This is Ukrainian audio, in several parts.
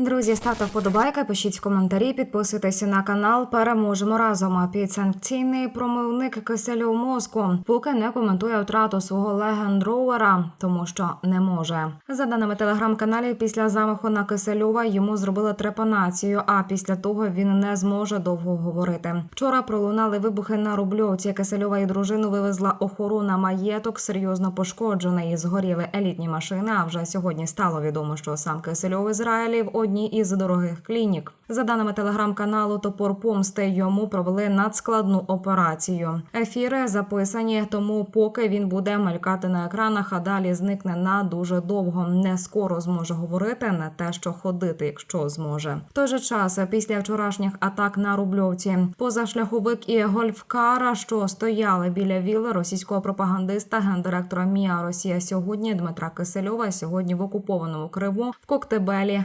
Друзі, ставте вподобайки, пишіть коментарі, підписуйтесь на канал. Переможемо разом. Підсанкційний промовник Киселю мозку поки не коментує втрату свого легендровера, тому що не може. За даними телеграм-каналів, після замаху на Кисельова йому зробили трепанацію. А після того він не зможе довго говорити. Вчора пролунали вибухи на рубльовці. Кисельова і дружину вивезла охорона маєток, серйозно пошкоджений. Згоріли елітні машини. А вже сьогодні стало відомо, що сам Кисельов в Ізраїлі в одній із дорогих клінік. За даними телеграм-каналу Топор Помсти йому провели надскладну операцію. Ефіри записані, тому поки він буде мелькати на екранах, а далі зникне на дуже довго. Не скоро зможе говорити, не те, що ходити, якщо зможе. В той же час, після вчорашніх атак на Рубльовці, позашляховик і гольфкара, що стояли біля віли російського пропагандиста, гендиректора МІА Росія сьогодні Дмитра Кисельова, сьогодні в окупованому Криву в Коктебелі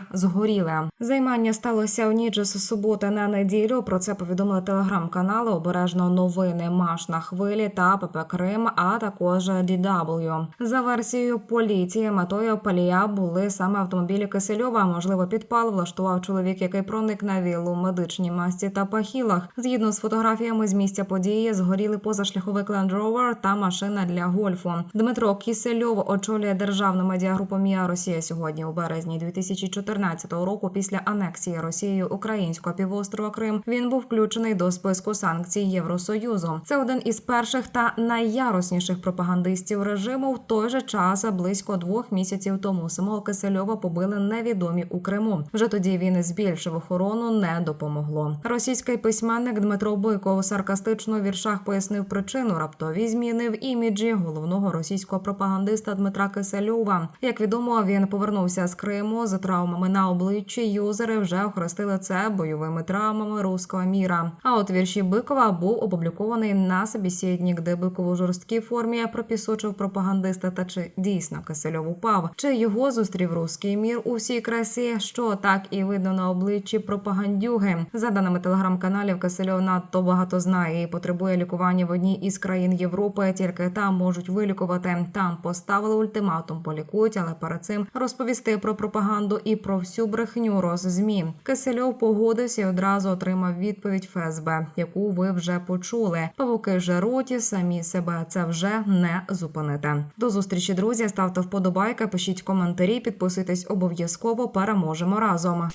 згоріли. Займання сталося в ніч з суботи на неділю. Про це повідомили телеграм-канали обережно новини Маш на хвилі та ПП Крим, а також DW. За версією поліції, метою палія були саме автомобілі Кисельова. Можливо, підпал влаштував чоловік, який проник на віллу медичній масці та пахілах. Згідно з фотографіями з місця події, згоріли позашляховик Land Rover та машина для гольфу. Дмитро Кісельов очолює державну медіагрупу Мія Росія сьогодні у березні 2014 року. Після анексії Росією українського півострова Крим він був включений до списку санкцій Євросоюзу. Це один із перших та найярусніших пропагандистів режиму. В той же час близько двох місяців тому самого Кисельова побили невідомі у Криму. Вже тоді він збільшив охорону, не допомогло. Російський письменник Дмитро Бойко у саркастично віршах пояснив причину раптові зміни в іміджі головного російського пропагандиста Дмитра Кисельова. Як відомо, він повернувся з Криму з травмами на обличчі. Юзери вже охрестили це бойовими травмами руського міра. А от вірші Бикова був опублікований на собеседник, де Биков у жорсткій формі пропісочив пропагандиста. Та чи дійсно Кисельов упав? Чи його зустрів руський мір у всій красі? Що так і видно на обличчі пропагандюги? За даними телеграм-каналів, Кисельов надто багато знає і потребує лікування в одній із країн Європи. Тільки там можуть вилікувати. Там поставили ультиматум, полікують, але перед цим розповісти про пропаганду і про всю брехню роз-змі. Кисельов погодився і одразу отримав відповідь ФСБ, яку ви вже почули. Павуки Жероті самі себе це вже не зупинити. До зустрічі, друзі. Ставте вподобайки, пишіть коментарі, підписуйтесь обов'язково. Переможемо разом.